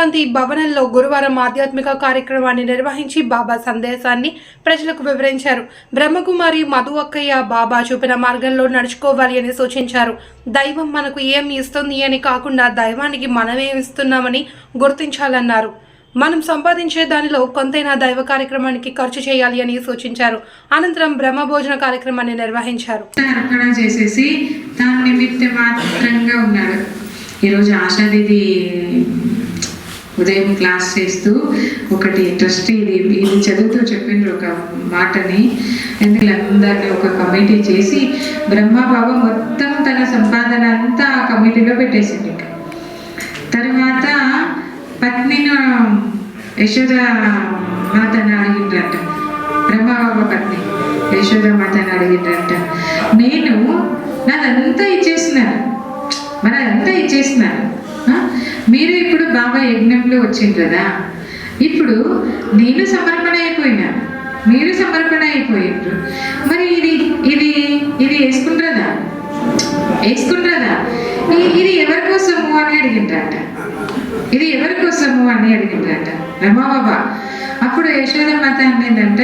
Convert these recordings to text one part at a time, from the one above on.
విశ్రాంతి భవనంలో గురువారం ఆధ్యాత్మిక కార్యక్రమాన్ని నిర్వహించి బాబా సందేశాన్ని ప్రజలకు వివరించారు. బ్రహ్మకుమారి మధు అక్కయ్య బాబా చూపిన మార్గంలో నడుచుకోవాలి అని సూచించారు. దైవం మనకు ఏం ఇస్తుంది అని కాకుండా దైవానికి మనమేం ఇస్తున్నామని గుర్తించాలన్నారు. మనం సంపాదించే దానిలో కొంతైనా దైవ కార్యక్రమానికి ఖర్చు చేయాలి అని సూచించారు. అనంతరం బ్రహ్మభోజన కార్యక్రమాన్ని నిర్వహించారు. అర్పణ చేసేసి దాని నిమిత్త మాత్రంగా ఉన్నాడు ఈరోజు ఆశాదిది ఉదయం క్లాస్ చేస్తూ ఒకటి ట్రస్ట్ ఇది ఇది చదువుతూ చెప్పిండ్రు ఒక మాటని. ఎందుకంటే అందరినీ ఒక కమిటీ చేసి బ్రహ్మబాబు మొత్తం తన సంపాదన అంతా ఆ కమిటీలో పెట్టేసింది తర్వాత పత్నిను యశోద మాతను అడిగిండ్రంట. బ్రహ్మబాబా పత్ని యశోద మాతను అడిగిండ్రంట. నేను నాదంతా ఇచ్చేసినాను. మరి అదంతా ఇచ్చేసినాను. ప్రశ్న మీరు ఇప్పుడు బాబా యజ్ఞంలో వచ్చిండ్రు కదా ఇప్పుడు నేను సమర్పణ అయిపోయినా మీరు సమర్పణ అయిపోయిండ్రు మరి ఇది ఇది ఇది వేసుకుంటారా వేసుకుంటారా ఇది ఎవరి కోసము అని అడిగిండ్రట. ఇది ఎవరి కోసము అని అడిగిండ్రట. రమాబాబా అప్పుడు యశోద మాత అనేదంట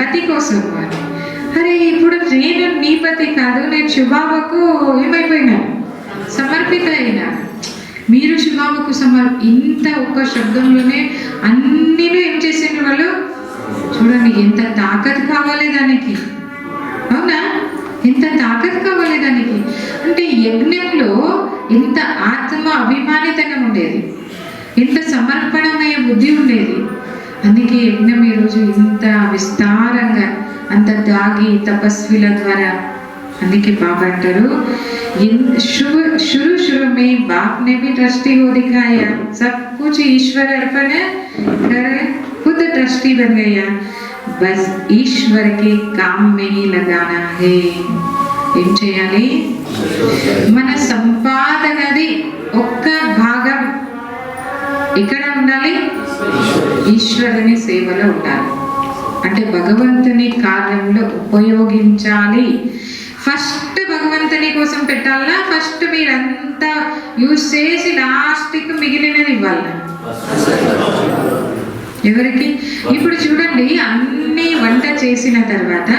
పతి కోసము అని. అరే ఇప్పుడు నేను నీ పతి కాదు నేను శుభాబకు ఏమైపోయినా? సమర్పిత అయినా? మీరు శివాముకు సమర్ ఇంత ఒక్క శబ్దంలోనే అన్నీలో ఏం చేసిండ్రు వాళ్ళు? చూడండి ఎంత తాకత్ కావాలి దానికి. అవునా? ఎంత తాకత్ కావాలి దానికి. అంటే యజ్ఞంలో ఎంత ఆత్మ అభిమానితనం ఉండేది. ఎంత సమర్పణమయ్యే బుద్ధి ఉండేది. అందుకే యజ్ఞం ఈరోజు ఇంత విస్తారంగా అంత దాగి తపస్విల ద్వారా. అందుకే బాబా అంటారు शुरू शुरू में बाप ने भी दृष्टि हो दिखाया सब कुछ ईश्वर अर्पण कर खुद दृष्टि बन गया बस ईश्वर के काम में ही लगाना है ఏం చేయాలి మన సంపాదనది ఒక్క భాగం ఇక్కడ ఉండాలి ఈశ్వరుని సేవలో ఉండాలి అంటే భగవంతుని కార్యంలో ఉపయోగించాలి ఫస్ట్ భగవంతుని కోసం పెట్టాలా ఫస్ట్ మీరంతా యూజ్ చేసి లాస్ట్కి మిగిలినది ఇవ్వాలి ఎవరికి? ఇప్పుడు చూడండి అన్ని వంట చేసిన తర్వాత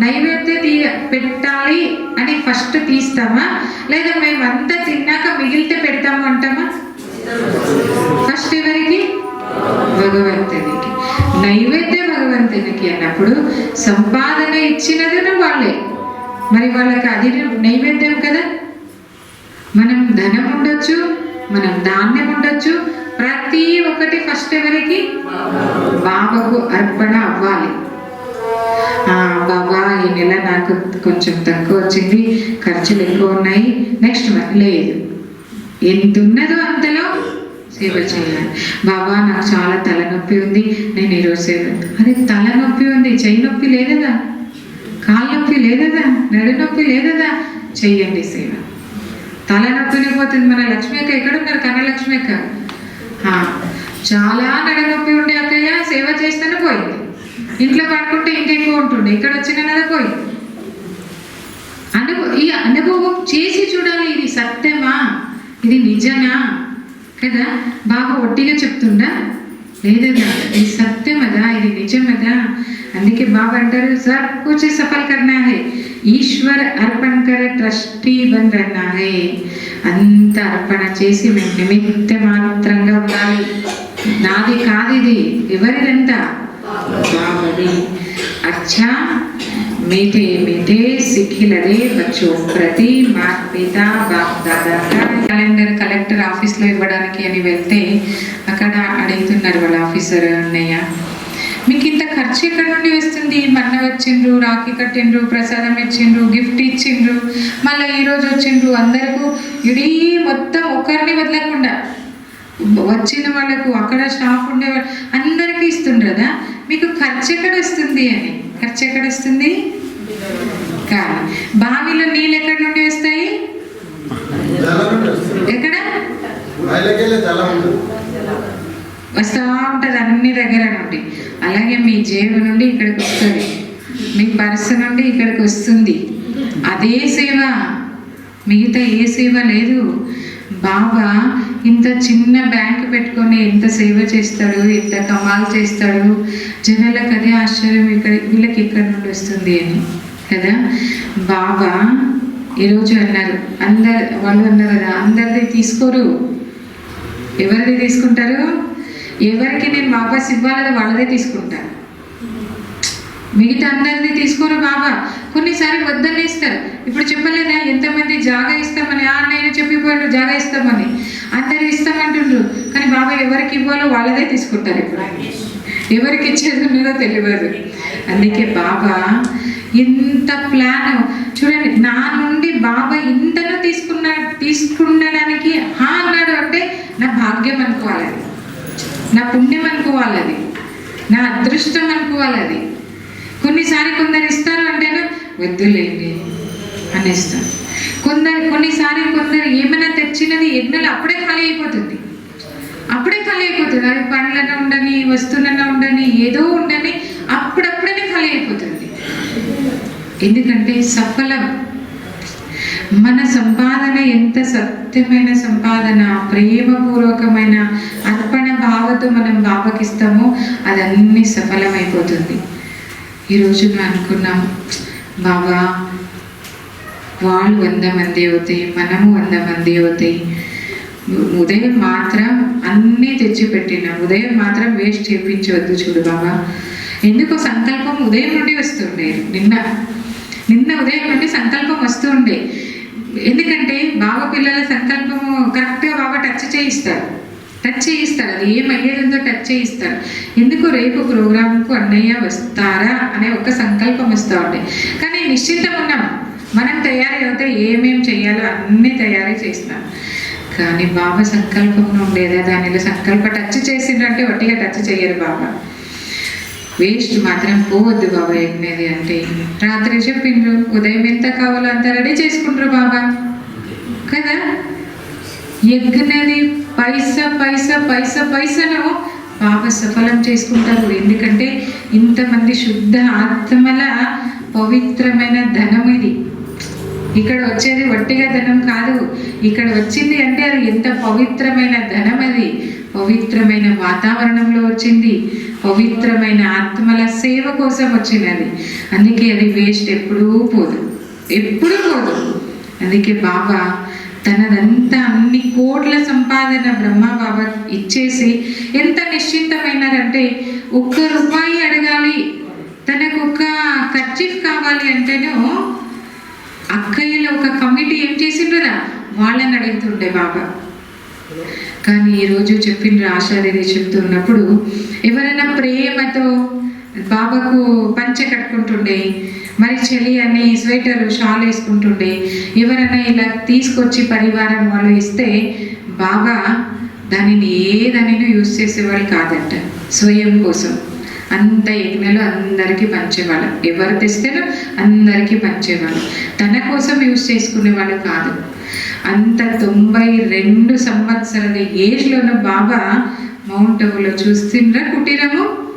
నైవేద్య తీ పెట్టాలి అని ఫస్ట్ తీస్తామా? లేదా మేమంతా తిన్నాక మిగిలితే పెడతాము అంటామా? ఫస్ట్ ఎవరికి? భగవంతునికి. నైవేద్య భగవంతునికి అన్నప్పుడు సంపాదన ఇచ్చినది వాళ్ళే. మరి వాళ్ళకి అది నైవేద్యం కదా? మనం ధనం ఉండొచ్చు మనం ధాన్యం ఉండొచ్చు ప్రతి ఒక్కటి ఫస్ట్ ఎవరికి? బాబాకు అర్పణ అవ్వాలి. బాబా ఈ నెల నాకు కొంచెం తక్కువ వచ్చింది ఖర్చులు ఎక్కువ ఉన్నాయి నెక్స్ట్ మంత్ లేదు. ఎంత ఉన్నదో అంతలో సేవ చేయాలి. బాబా నాకు చాలా తలనొప్పి ఉంది నేను ఈరోజు సేవ అరే తలనొప్పి ఉంది చెయ్యి నొప్పి లేదదా? కాళ్ళ నొప్పి లేదదా? నడు నొప్పి లేదదా? చెయ్యండి సేవ. తలనొప్పిని పోతుంది. మన లక్ష్మి అక్క ఎక్కడున్నారు? కన్న లక్ష్మి అక్క చాలా నడనొప్పి ఉండే అక్కయ్య సేవ చేస్తేనే పోయింది ఇంట్లో పడుకుంటే ఇంకెక్కువ ఉంటుండే. ఇక్కడ వచ్చిన నద పోయింది అనుభవం ఈ అనుభవం చేసి చూడాలి. ఇది సత్యమా? ఇది నిజమా? కదా? బాగా ఒట్టిగా చెప్తుండా? లేదదా? ఇది సత్యమదా? ఇది నిజమదా? అందుకే బాబు అంటారు సార్ కూచి సఫల్ కన్నా హే ఈశ్వర్ అర్పణ కర ట్రస్టీ బన్ రన్నా హే అంత అర్పణ చేసి మేము నిమిత్త మాత్రంగా ఉండాలి నాది కాదు ఇది ఎవరిదంట బాబది అచ్చా మీటే మీటే सिक्खी लगे ప్రతి మాత పిత బాప్ దాదా క్యాలెండర్ కలెక్టర్ ఆఫీస్లో ఇవ్వడానికి అని వెళ్తే అక్కడ అడుగుతున్నారు వాళ్ళ ఆఫీసర్ అన్నయ్య మీకు ఖర్చు ఎక్కడి నుండి వస్తుంది. మన్న వచ్చిండ్రు రాఖీ కట్టిండ్రు ప్రసాదం ఇచ్చిండ్రు గిఫ్ట్ ఇచ్చిండ్రు మళ్ళీ ఈ రోజు వచ్చిండ్రు. అందరికీ ఇడీ మొత్తం ఒకరిని వదలకుండా వచ్చిన వాళ్ళకు అక్కడ స్టాఫ్ ఉండేవాళ్ళు అందరికీ ఇస్తుండ్రు కదా మీకు ఖర్చు ఎక్కడ వస్తుంది అని. ఖర్చు ఎక్కడ వస్తుంది? కాదు. బావిలో నీళ్ళు ఎక్కడి నుండి వస్తాయి? ఎక్కడ? వస్తూ ఉంటుంది అన్ని దగ్గర నుండి. అలాగే మీ జేబు నుండి ఇక్కడికి వస్తుంది. మీ పర్సు నుండి ఇక్కడికి వస్తుంది. అదే సేవ. మిగతా ఏ సేవ లేదు. బాబా ఇంత చిన్న బ్యాంక్ పెట్టుకొని ఎంత సేవ చేస్తాడు ఎంత కమాల్ చేస్తాడు. జనాలకు అదే ఆశ్చర్యం ఇక్కడ వీళ్ళకి ఇక్కడ నుండి వస్తుంది అని. కదా? బాబా ఈరోజు అన్నారు. అందరు వాళ్ళు అన్నారు కదా అందరిది తీసుకోరు. ఎవరిది తీసుకుంటారు? ఎవరికి నేను వాపస్ ఇవ్వాలని వాళ్ళదే తీసుకుంటాను. మిగతా అందరిది తీసుకోరు బాబా. కొన్నిసార్లు వద్దని ఇస్తారు ఇప్పుడు చెప్పలేదా? ఎంతమంది జాగా ఇస్తామని? ఆ నేను చెప్పిపోయాడు జాగా ఇస్తామని. అందరు ఇస్తామంటుండ్రు. కానీ బాబా ఎవరికి ఇవ్వాలో వాళ్ళదే తీసుకుంటారు ఇప్పుడు. ఎవరికి ఇచ్చేది ఉన్నదో తెలియదు. అందుకే బాబా ఇంత ప్లాన్. చూడండి నా నుండి బాబా ఇంతను తీసుకున్నా తీసుకుండడానికి హా అన్నాడు అంటే నా భాగ్యం అనుకోవాలి. నా పుణ్యం అనుకోవాలి అది నా అదృష్టం అనుకోవాలి అది కొన్నిసారి కొందరు ఇస్తారు అంటేనే వద్దులేండి అనేస్తారు. కొందరు కొన్నిసారి కొందరు ఏమైనా తెచ్చినది ఎన్నో అప్పుడే ఖాళీ అయిపోతుంది. అప్పుడే ఖాళీ అయిపోతుంది. అది పండ్లన ఉండని వస్తువులన ఉండని ఏదో ఉండని అప్పుడప్పుడే ఖాళీ అయిపోతుంది. ఎందుకంటే సఫలం. మన సంపాదన ఎంత సత్యమైన సంపాదన ప్రేమపూర్వకమైన అర్పణ బాధతో మనం బాపకిస్తామో అది అన్ని సఫలమైపోతుంది ఈరోజు మేము అనుకున్నాం బాబా వాళ్ళు వంద మంది అవుతాయి మనము వంద మంది అవుతాయి. ఉదయం మాత్రం అన్నీ తెచ్చిపెట్టినాం. ఉదయం మాత్రం వేస్ట్ చేయించవద్దు చూడు బాబా. ఎందుకో సంకల్పం ఉదయం నుండి వస్తుండే. నిన్న నిన్న ఉదయం నుండి సంకల్పం వస్తుండే. ఎందుకంటే బాబా పిల్లల సంకల్పము కరెక్ట్గా బాబా టచ్ చేయిస్తారు. టచ్ చేయిస్తాడు అది ఏం అయ్యేది టచ్ చేయిస్తాడు ఎందుకు రేపు ప్రోగ్రాంకు అన్నయ్య వస్తారా అనే ఒక సంకల్పం వస్తూ ఉంది. కానీ నిశ్చింతం ఉన్నాం. మనం తయారీ అవుతే ఏమేం చేయాలో అన్నీ తయారీ చేస్తాం కానీ బాబా సంకల్పం ఉండేదా దానిలో సంకల్ప టచ్ చేసిందంటే వట్టిగా టచ్ చేయరు బాబా. వేస్ట్ మాత్రం పోవద్దు బాబా ఏమేది అంటే. రాత్రి చెప్పిండ్రు ఉదయం ఎంత కావాలో అంత రెడీ చేసుకుంటారు బాబా. కదా? ఎగ్నది పైస పైస పైస పైసను పాప సఫలం చేసుకుంటారు. ఎందుకంటే ఇంతమంది శుద్ధ ఆత్మల పవిత్రమైన ధనం ఇది. ఇక్కడ వచ్చేది వట్టిగా ధనం కాదు. ఇక్కడ వచ్చింది అంటే అది ఎంత పవిత్రమైన ధనం అది. పవిత్రమైన వాతావరణంలో వచ్చింది. పవిత్రమైన ఆత్మల సేవ కోసం వచ్చినది. అందుకే అది వేస్ట్ ఎప్పుడూ పోదు. ఎప్పుడూ పోదు. అందుకే బాబా తనదంతా అన్ని కోట్ల సంపాదన బ్రహ్మ బాబా ఇచ్చేసి ఎంత నిశ్చింతమైనారంటే ఒక్క రూపాయి అడగాలి. తనకు ఒక ఖర్చీఫ్ కావాలి అంటేనో అక్కయ్యలో ఒక కమిటీ ఏం చేసిండ్రురా? వాళ్ళని అడుగుతుండే బాబా. కానీ ఈరోజు చెప్పిండ్రు ఆశాదేవి చెప్తున్నప్పుడు ఎవరైనా ప్రేమతో బాబాకు పంచె కట్టుకుంటుండే మరి చలి అని స్వెటర్ షాల్ వేసుకుంటుండే. ఎవరైనా ఇలా తీసుకొచ్చి పరివారం వాళ్ళు ఇస్తే బాబా దానిని ఏదనైనా యూజ్ చేసేవాడు కాదంట స్వయం కోసం. అంత యజ్ఞలు అందరికీ పంచేవాళ్ళు. ఎవరు తెస్తేనో అందరికీ పంచేవాళ్ళు. తన కోసం యూజ్ చేసుకునేవాళ్ళు కాదు. అంత తొంభై రెండు సంవత్సరాల ఏజ్లోనూ బాబా మౌంట్ అబులో చూస్తుండ్రా కుటీరము?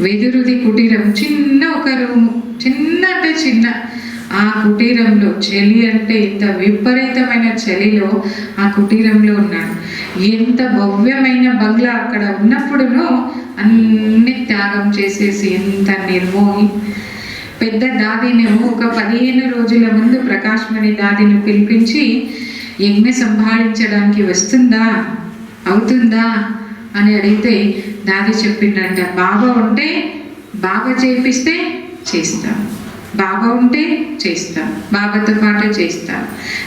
వెదురుది కుటీరం చిన్న ఒక రూము చిన్న అంటే చిన్న. ఆ కుటీరంలో చలి అంటే ఇంత విపరీతమైన చలిలో ఆ కుటీరంలో ఉన్నాడు ఎంత భవ్యమైన బంగ్లా అక్కడ ఉన్నప్పుడునో అన్ని త్యాగం చేసేసి ఎంత నిర్మోహి. పెద్ద దాదిని ఒక పదిహేను రోజుల ముందు ప్రకాశ్మణి దాదిని పిలిపించి యజ్ఞ సంభాళించడానికి వస్తుందా? అవుతుందా? అని అడిగితే దాది చెప్పిండంట బాబా ఉంటే బాబా చేపిస్తే చేస్తాం. బాబా ఉంటే చేస్తాం. బాబాతో పాటు చేస్తాం.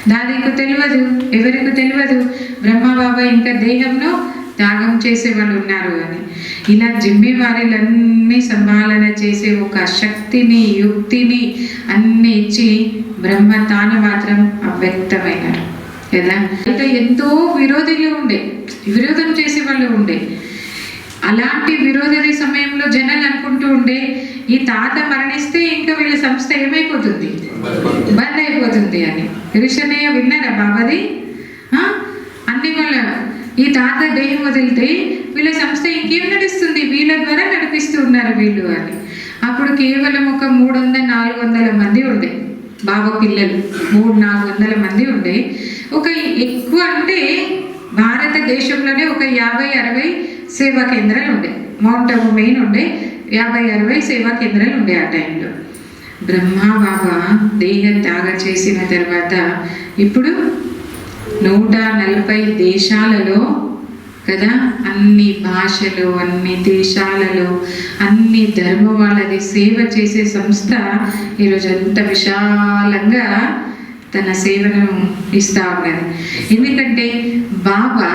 దాదికు తెలియదు ఎవరికి తెలియదు బ్రహ్మ బాబా ఇంకా దేహంలో త్యాగం చేసే వాళ్ళు ఉన్నారు అని. ఇలా జిమ్మెవారీలన్నీ సంభాలన చేసే ఒక శక్తిని యుక్తిని అన్ని ఇచ్చి బ్రహ్మ తాను మాత్రం అవ్యక్తమైనారు. కదా? అయితే ఎంతో విరోధులు ఉండే విరోధం చేసే వాళ్ళు ఉండే అలాంటి విరోధి సమయంలో జనాలు అనుకుంటూ ఉండే ఈ తాత మరణిస్తే ఇంకా వీళ్ళ సంస్థ ఏమైపోతుంది? బంద్ అయిపోతుంది అని. ఋషనయ్య విన్నారా బాబాది? అన్ని వాళ్ళ ఈ తాత దేహం వదిలితే వీళ్ళ సంస్థ ఇంకేం నడుస్తుంది? వీళ్ళ ద్వారా నడిపిస్తూ ఉన్నారు వీళ్ళు అని. అప్పుడు కేవలం ఒక మూడు వందల నాలుగు వందల మంది ఉండే బాబా పిల్లలు. మూడు నాలుగు వందల మంది ఉండే. ఒక ఎక్కువ అంటే భారతదేశంలోనే ఒక యాభై అరవై సేవా కేంద్రాలు ఉండే. మౌంట్ అబు మెయిన్ ఉండే. యాభై అరవై సేవా కేంద్రాలు ఉండే ఆ టైంలో. బ్రహ్మా బాబా దేహ త్యాగ చేసిన తర్వాత ఇప్పుడు నూట నలభై దేశాలలో కదా అన్ని భాషలు అన్ని దేశాలలో అన్ని ధర్మ వాళ్ళది సేవ చేసే సంస్థ ఈరోజు అంత విశాలంగా తన సేవను ఇస్తా ఉన్నది. ఎందుకంటే బాబా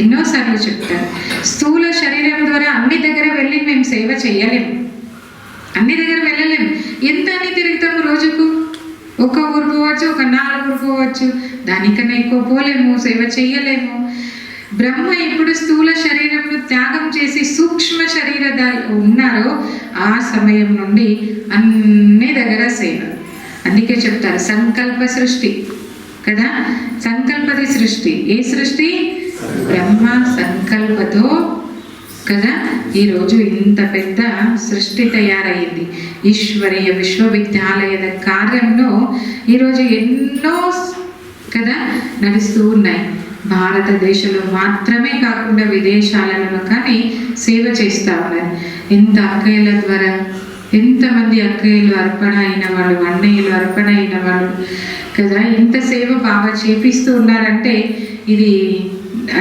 ఎన్నోసార్లు చెప్తారు స్థూల శరీరం ద్వారా అన్ని దగ్గర వెళ్ళి మేము సేవ చేయలేము అన్ని దగ్గర వెళ్ళలేము ఎంత అని తిరుగుతాము రోజుకు? ఒక ఊరు పోవచ్చు ఒక నాలుగు ఊరు పోవచ్చు. దానికన్నా ఎక్కువ పోలేము సేవ చేయలేము. బ్రహ్మ ఎప్పుడు స్థూల శరీరంను త్యాగం చేసి సూక్ష్మ శరీరధారి ఉన్నారో ఆ సమయం నుండి అన్ని దగ్గర సేవ. అందుకే చెప్తారు సంకల్ప సృష్టి. కదా? సంకల్పది సృష్టి. ఏ సృష్టి? బ్రహ్మ సంకల్పతో కదా? ఈరోజు ఇంత పెద్ద సృష్టి తయారయ్యింది ఈశ్వరీయ విశ్వవిద్యాలయద కార్యంలో ఈరోజు ఎన్నో కదా? నడుస్తూ ఉన్నాయి. భారతదేశంలో మాత్రమే కాకుండా విదేశాలలో కానీ సేవ చేస్తూ ఉన్నారు. ఇంత అక్కయ్యల ద్వారా ఎంతమంది అక్కయ్యలు అర్పణ అయిన వాళ్ళు అన్నయ్యలు అర్పణ అయిన వాళ్ళు కదా? ఇంత సేవ బాగా చేపిస్తూ ఉన్నారంటే ఇది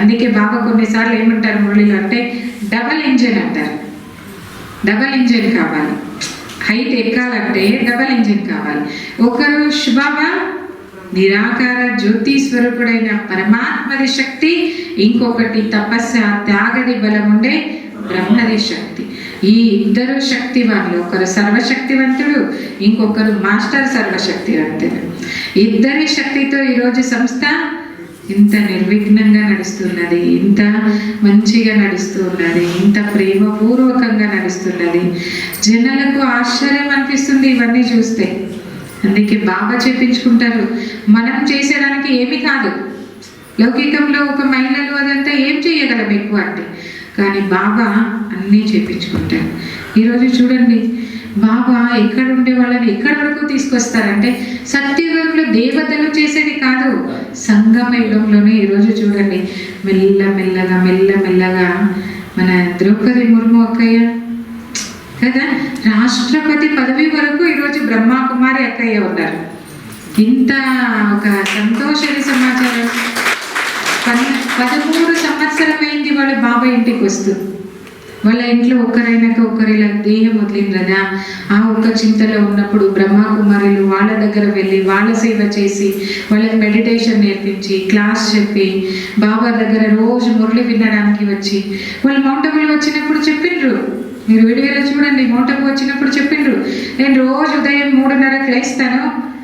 అందుకే బాబా కొన్నిసార్లు ఏమంటారు మురళిలో అంటే డబల్ ఇంజన్ అంటారు. డబల్ ఇంజన్ కావాలి. హైట్ ఎక్కాలంటే డబల్ ఇంజన్ కావాలి. ఒకరు శుభాబా నిరాకార జ్యోతి స్వరూపుడైన పరమాత్మది శక్తి ఇంకొకటి తపస్స త్యాగది బలం ఉండే బ్రహ్మది శక్తి. ఈ ఇద్దరు శక్తివాన్లు ఒకరు సర్వశక్తివంతుడు ఇంకొకరు మాస్టర్ సర్వశక్తివంతుడు. ఇద్దరి శక్తితో ఈరోజు సంస్థ ఇంత నిర్విఘ్నంగా నడుస్తున్నది ఇంత మంచిగా నడుస్తున్నది ఇంత ప్రేమపూర్వకంగా నడుస్తున్నది. జనాలకు ఆశ్చర్యం అనిపిస్తుంది ఇవన్నీ చూస్తే. అందుకే బాగా చెప్పించుకుంటారు మనం చేసేదానికి ఏమీ కాదు. లౌకికంలో ఒక మహిళలు అదంతా ఏం చేయగలం ఎక్కువ అంటే? కానీ బాబా అన్నీ చేపించుకుంటారు ఈరోజు చూడండి బాబా ఎక్కడ ఉండే వాళ్ళని ఎక్కడి వరకు తీసుకొస్తారంటే సత్యయుగంలో దేవతలు చేసేది కాదు సంగమ యుగంలోనే ఈరోజు చూడండి మెల్ల మెల్లగా మెల్ల మెల్లగా మన ద్రౌపది ముర్ము అక్కయ్య కదా? రాష్ట్రపతి పదవి వరకు ఈరోజు బ్రహ్మకుమారి అక్కయ్య ఉన్నారు. ఇంత ఒక సంతోషది సమాచారం. పన్ పదమూడు సంవత్సరమైంది వాళ్ళ బాబా ఇంటికి వస్తూ వాళ్ళ ఇంట్లో ఒకరైనాక ఒకరిలా దేహం వదిలింది కదా ఆ ఒక్క చింతలో ఉన్నప్పుడు బ్రహ్మకుమారులు వాళ్ళ దగ్గర వెళ్ళి వాళ్ళ సేవ చేసి వాళ్ళకి మెడిటేషన్ నేర్పించి క్లాస్ చెప్పి బాబా దగ్గర రోజు మురళి వినడానికి వచ్చి వాళ్ళు మౌంటబుల్ వచ్చినప్పుడు చెప్పిండ్రు. మీరు విడివేలో చూడండి మౌంటబుల్ వచ్చినప్పుడు చెప్పిండ్రు. నేను రోజు ఉదయం మూడున్నరకు లేస్తాను.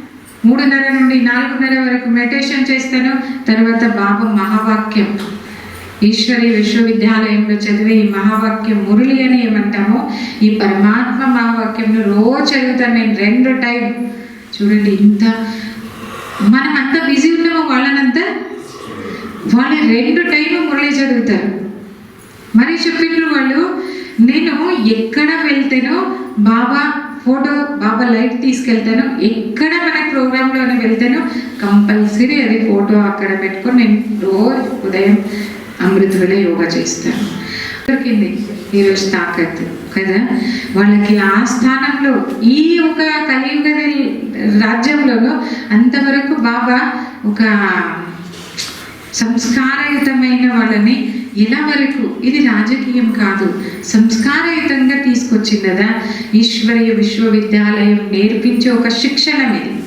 మూడున్నర నుండి నాలుగున్నర వరకు మెడిటేషన్ చేస్తాను. తర్వాత బాబా మహావాక్యం. ఈశ్వరి విశ్వవిద్యాలయంలో చదివే ఈ మహావాక్యం మురళి అని ఏమంటామో ఈ పరమాత్మ మహావాక్యంను రోజు చదువుతాను నేను రెండు టైం. చూడండి ఇంత మనం అంత బిజీ ఉన్నామో వాళ్ళనంతా? వాళ్ళు రెండు టైం మురళి చదువుతారు. మరి చెప్పిండ్రు వాళ్ళు నేను ఎక్కడ వెళ్తేనో బాబా ఫోటో బాబా లైట్ తీసుకెళ్తాను. ఎక్కడ మన ప్రోగ్రాంలోనే వెళ్తానో కంపల్సరీ అది ఫోటో అక్కడ పెట్టుకొని నేను రోజు ఉదయం అమృత వేళ యోగా చేస్తాను. దొరికింది ఈరోజు తాకత్ కదా? వాళ్ళకి ఆ స్థానంలో ఈ ఒక కలియుగ రాజ్యంలో అంతవరకు బాబా ఒక సంస్కారయుతమైన వాళ్ళని ఎలా వరకు. ఇది రాజకీయం కాదు. సంస్కారయుతంగా తీసుకొచ్చింది కదా ఈశ్వరీయ విశ్వవిద్యాలయం నేర్పించే ఒక శిక్షణం ఇది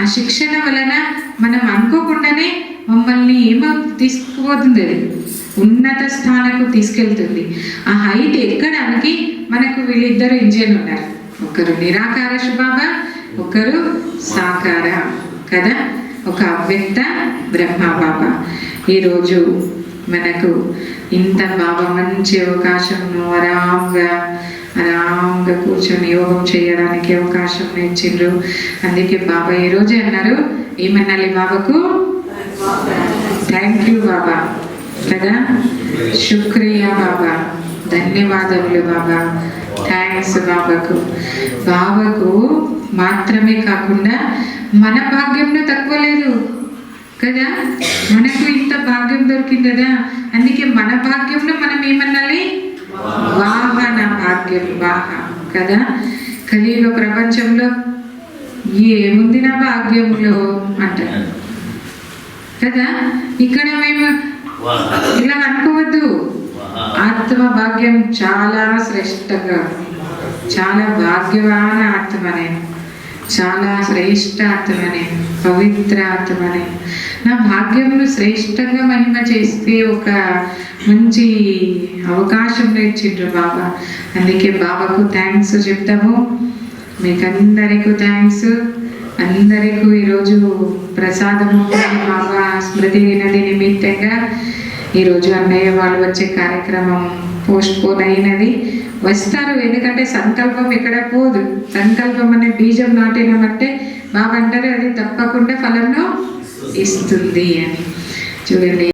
ఆ శిక్షణ వలన మనం అనుకోకుండానే మమ్మల్ని ఏమో తీసుకుపోతుంది? అది ఉన్నత స్థానకు తీసుకెళ్తుంది. ఆ హైట్ ఎక్కడానికి మనకు వీళ్ళిద్దరు ఇంజన్ ఉన్నారు. ఒకరు నిరాకార శుభాబా ఒకరు సాకార కదా? ఒక అవ్యక్త బ్రహ్మ బాబా ఈరోజు మనకు ఇంత బాబా మంచి అవకాశంను ఆరాంగా ఆరాంగా కూర్చొని యోగం చేయడానికి అవకాశం ఇచ్చిండ్రు. అందుకే బాబా ఈ రోజే అన్నారు ఏమన్నాలి బాబాకు థ్యాంక్ యూ బాబా. కదా? శుక్రియా బాబా. ధన్యవాదములు బాబా. థ్యాంక్స్ బాబాకు. బాబాకు మాత్రమే కాకుండా మన భాగ్యంలో తక్కువ లేదు. కదా? మనకు ఇంత భాగ్యం దొరికింది కదా అందుకే మన భాగ్యంలో మనం ఏమనాలి? వాహన భాగ్యం వాహ కదా? కలియుగ ప్రపంచంలో ఏముంది నా భాగ్యంలో అంటారు కదా? ఇక్కడ మేము ఇలా అనుకోవద్దు. ఆత్మ భాగ్యం చాలా శ్రేష్టంగా చాలా భాగ్యవాన ఆత్మనే చాలా శ్రేష్ఠ ఆత్మనే పవిత్ర ఆత్మనే నా భాగ్యంలో శ్రేష్టంగా మహిమ చేస్తే ఒక మంచి అవకాశం ఇచ్చిండ్రు బాబా. అందుకే బాబాకు థ్యాంక్స్ చెప్తాము. మీకు అందరికీ థ్యాంక్స్ అందరికీ ఈరోజు ప్రసాదము బాబా స్మృతి దినది నిమిత్తంగా ఈరోజు అన్నయ్య వాళ్ళు వచ్చే కార్యక్రమం పోస్ట్ పోన్ అయినది వస్తారు. ఎందుకంటే సంకల్పం ఎక్కడ పోదు. సంకల్పం అనే బీజం నాటినామంటే బాబా అంటారు అది తప్పకుండా ఫలంలో ఇస్తుంది అని. చూడండి.